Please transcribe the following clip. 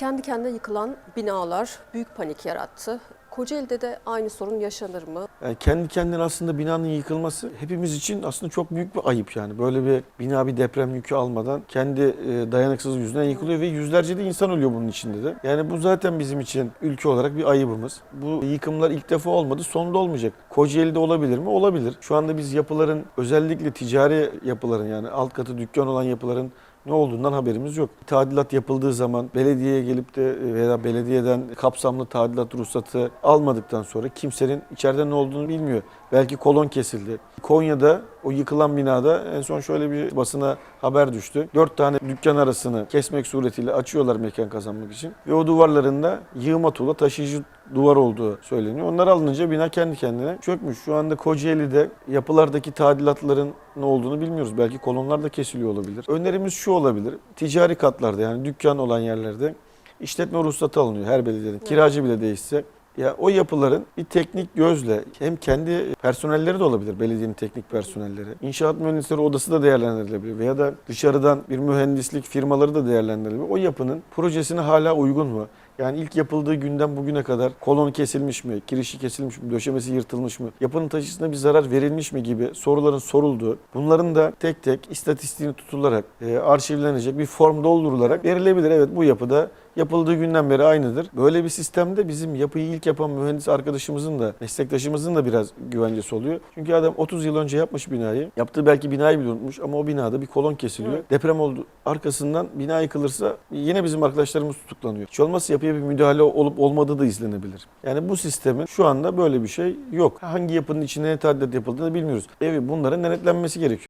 Kendi kendine yıkılan binalar büyük panik yarattı. Kocaeli'de de aynı sorun yaşanır mı? Yani kendi kendine aslında binanın yıkılması hepimiz için aslında çok büyük bir ayıp yani. Böyle bir bina bir deprem yükü almadan kendi e, dayanıksız yüzünden yıkılıyor ve yüzlerce de insan ölüyor bunun içinde de. Yani bu zaten bizim için ülke olarak bir ayıbımız. Bu yıkımlar ilk defa olmadı, sonda olmayacak. Kocaeli'de olabilir mi? Olabilir. Şu anda biz yapıların özellikle ticari yapıların yani alt katı dükkan olan yapıların ne olduğundan haberimiz yok. Tadilat yapıldığı zaman belediyeye gelip de e, veya belediyeden kapsamlı tadilat ruhsatı almadıktan sonra kimsenin içeride ne olduğunu bilmiyor. Belki kolon kesildi. Konya'da o yıkılan binada en son şöyle bir basına haber düştü. Dört tane dükkan arasını kesmek suretiyle açıyorlar mekan kazanmak için. Ve o duvarlarında yığma tuğla taşıyıcı duvar olduğu söyleniyor. Onlar alınınca bina kendi kendine çökmüş. Şu anda Kocaeli'de yapılardaki tadilatların ne olduğunu bilmiyoruz. Belki kolonlar da kesiliyor olabilir. Önerimiz şu olabilir. Ticari katlarda yani dükkan olan yerlerde işletme ruhsatı alınıyor her belediyenin. Kiracı bile değişse ya o yapıların bir teknik gözle hem kendi personelleri de olabilir belediyenin teknik personelleri. İnşaat mühendisleri odası da değerlendirilebilir veya da dışarıdan bir mühendislik firmaları da değerlendirilebilir. O yapının projesine hala uygun mu? Yani ilk yapıldığı günden bugüne kadar kolonu kesilmiş mi, kirişi kesilmiş mi, döşemesi yırtılmış mı, yapının taşısına bir zarar verilmiş mi gibi soruların sorulduğu, bunların da tek tek istatistiğini tutularak, e, arşivlenecek bir form doldurularak verilebilir. Evet bu yapıda yapıldığı günden beri aynıdır. Böyle bir sistemde bizim yapıyı ilk yapan mühendis arkadaşımızın da, meslektaşımızın da biraz güvencesi oluyor. Çünkü adam 30 yıl önce yapmış binayı. Yaptığı belki binayı bile unutmuş ama o binada bir kolon kesiliyor. Evet. Deprem oldu. Arkasından bina yıkılırsa yine bizim arkadaşlarımız tutuklanıyor. Hiç olmazsa yapıya bir müdahale olup olmadığı da izlenebilir. Yani bu sistemin şu anda böyle bir şey yok. Hangi yapının içinde ne tadilat yapıldığını bilmiyoruz. Evi bunların denetlenmesi gerekiyor.